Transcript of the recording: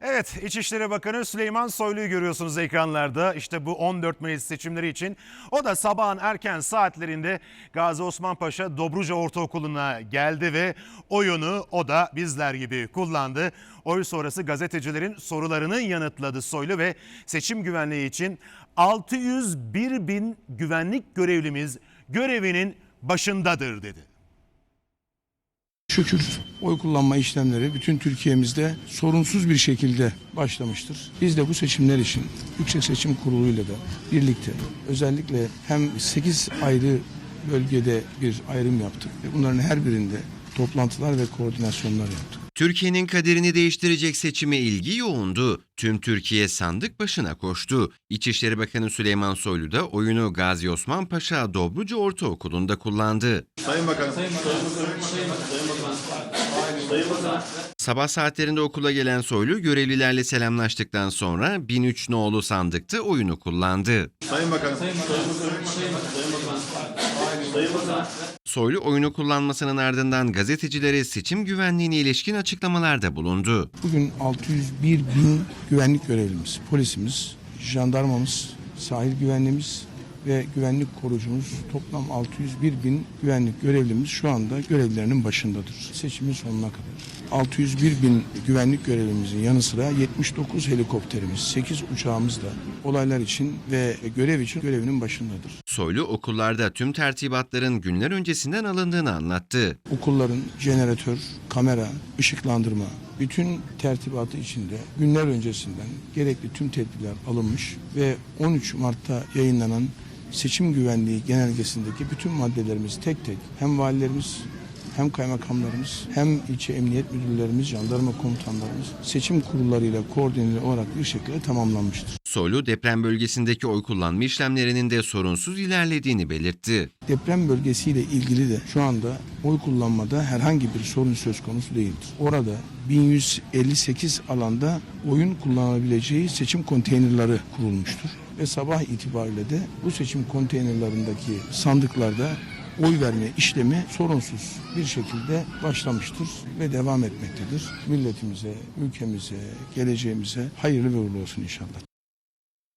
Evet, İçişleri Bakanı Süleyman Soylu'yu görüyorsunuz ekranlarda. İşte bu 14 Mayıs seçimleri için. O da sabahın erken saatlerinde Gazi Osman Paşa Dobruca Ortaokulu'na geldi ve oyunu o da bizler gibi kullandı. Oy sonrası gazetecilerin sorularını yanıtladı Soylu ve seçim güvenliği için 601 bin güvenlik görevlimiz görevinin başındadır dedi. Şükür oy kullanma işlemleri bütün Türkiye'mizde sorunsuz bir şekilde başlamıştır. Biz de bu seçimler için Yüksek Seçim Kurulu ile de birlikte özellikle hem 8 ayrı bölgede bir ayrım yaptık bunların her birinde toplantılar ve koordinasyonlar yaptık. Türkiye'nin kaderini değiştirecek seçime ilgi yoğundu. Tüm Türkiye sandık başına koştu. İçişleri Bakanı Süleyman Soylu da oyunu Gazi Osman Paşa Dobruca Ortaokulu'nda kullandı. Sayın Bakanım. Sabah saatlerinde okula gelen Soylu görevlilerle selamlaştıktan sonra 1003 nolu sandıkta oyunu kullandı. Sayın Bakanım. Soylu oyunu kullanmasının ardından gazetecilere seçim güvenliğine ilişkin açıklamalarda bulundu. Bugün 601 bin güvenlik görevlimiz, polisimiz, jandarmamız, sahil güvenliğimiz ve güvenlik korucumuz toplam 601 bin güvenlik görevlimiz şu anda görevlerinin başındadır. Seçimin sonuna kadar. 601 bin güvenlik görevlimizin yanı sıra 79 helikopterimiz, 8 uçağımız da olaylar için ve görev için görevinin başındadır. Soylu okullarda tüm tertibatların günler öncesinden alındığını anlattı. Okulların jeneratör, kamera, ışıklandırma, bütün tertibatı içinde günler öncesinden gerekli tüm tedbirler alınmış ve 13 Mart'ta yayınlanan seçim güvenliği genelgesindeki bütün maddelerimiz tek tek hem valilerimiz hem kaymakamlarımız hem ilçe emniyet müdürlerimiz, jandarma komutanlarımız seçim kurullarıyla koordineli olarak bir şekilde tamamlanmıştır. Soylu deprem bölgesindeki oy kullanma işlemlerinin de sorunsuz ilerlediğini belirtti. Deprem bölgesiyle ilgili de şu anda oy kullanmada herhangi bir sorun söz konusu değildir. Orada 1158 alanda oyun kullanabileceği seçim konteynerleri kurulmuştur. Ve sabah itibariyle de bu seçim konteynerlarındaki sandıklarda oy verme işlemi sorunsuz bir şekilde başlamıştır ve devam etmektedir. Milletimize, ülkemize, geleceğimize hayırlı ve uğurlu olsun inşallah.